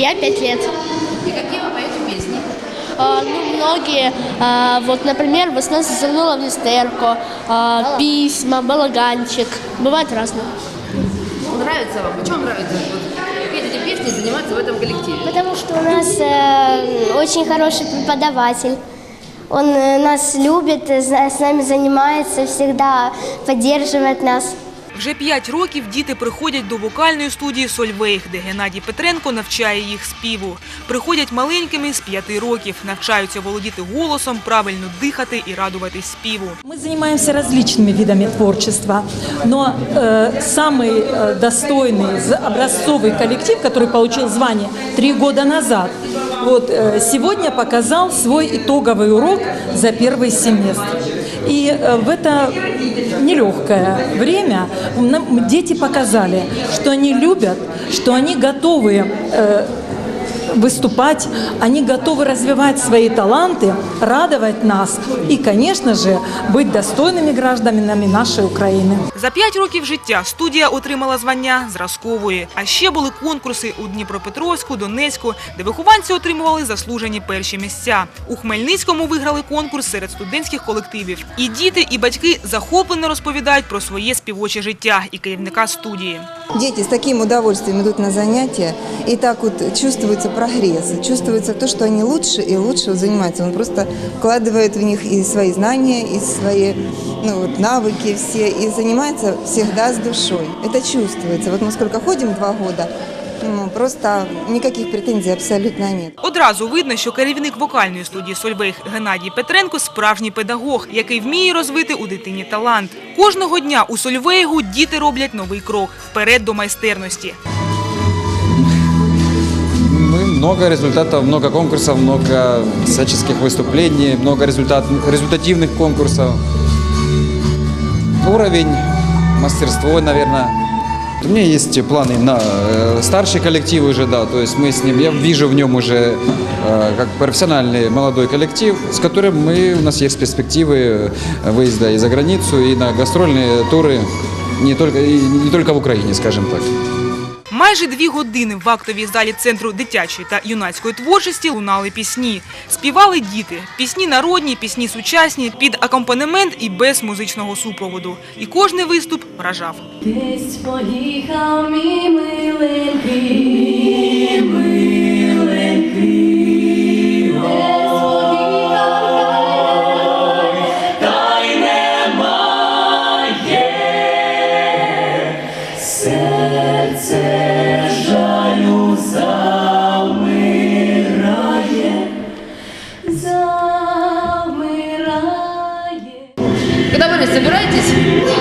5 лет. И какие вы поете песни? А, ну, многие, а, вот, например, «Весна завернула в Нестерку», а, «Письма», «Балаганчик». Бывает разное. Нравится вам? Почему нравится вот, петь эти песни заниматься в этом коллективе? Потому что у нас э, очень хороший преподаватель. Он э, нас любит, э, с нами занимается, всегда поддерживает нас. Вже п'ять років діти приходять до вокальної студії Сольвейх, де Геннадій Петренко навчає їх співу. Приходять маленькими з п'яти років, навчаються володіти голосом, правильно дихати і радуватись співу. Мы занимаемся различными видами творчества, но э, самый э, достойный, з- образцовый коллектив, который получил звание три года назад, вот э, сегодня показал свой итоговый урок за первый семестр. И э, в это нелегкое время нам дети показали, что они любят, что они готовы э, выступать, они готовы развивать свои таланты, радовать нас и, конечно же, быть достойными гражданами нашей Украины. За п'ять років життя студія отримала звання зразкової. А ще були конкурси у Дніпропетровську, Донецьку, де вихованці отримували заслужені перші місця. У Хмельницькому виграли конкурс серед студентських колективів. І діти, і батьки захоплено розповідають про своє співоче життя і керівника студії. Дети с таким удовольствием идут на занятия, и так вот чувствуется прогресс, чувствуется то, что они лучше и лучше занимаются. Он просто вкладывает в них и свои знания, и свои ну, вот, навыки все, и занимается всегда с душой. Это чувствуется. Вот мы сколько ходим, два года, ну, просто никаких претензий абсолютно нет. Одразу видно, що керівник вокальної студії Сольвейх Геннадій Петренко справжній педагог, який вміє розвити у дитині талант. Кожного дня у Сольвейгу діти роблять новий крок вперед до майстерності. Мы много результатов, много конкурсов, много всяческих выступлений, много результат, результативных конкурсов. Уровень, мастерство, наверное. У меня есть планы на э, старший коллектив уже, да, то есть мы с ним, я вижу в нем уже э, как профессиональный молодой коллектив, с которым мы, у нас есть перспективы э, выезда и за границу, и на гастрольные туры, не только, и не только в Украине, скажем так. Майже дві години в актовій залі центру дитячої та юнацької творчості лунали пісні. Співали діти. Пісні народні, пісні сучасні, під акомпанемент і без музичного супроводу. І кожний виступ вражав. Десь поїхав мій миленький, Когда вы собираетесь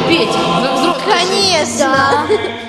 петь? Взрослые? Конечно!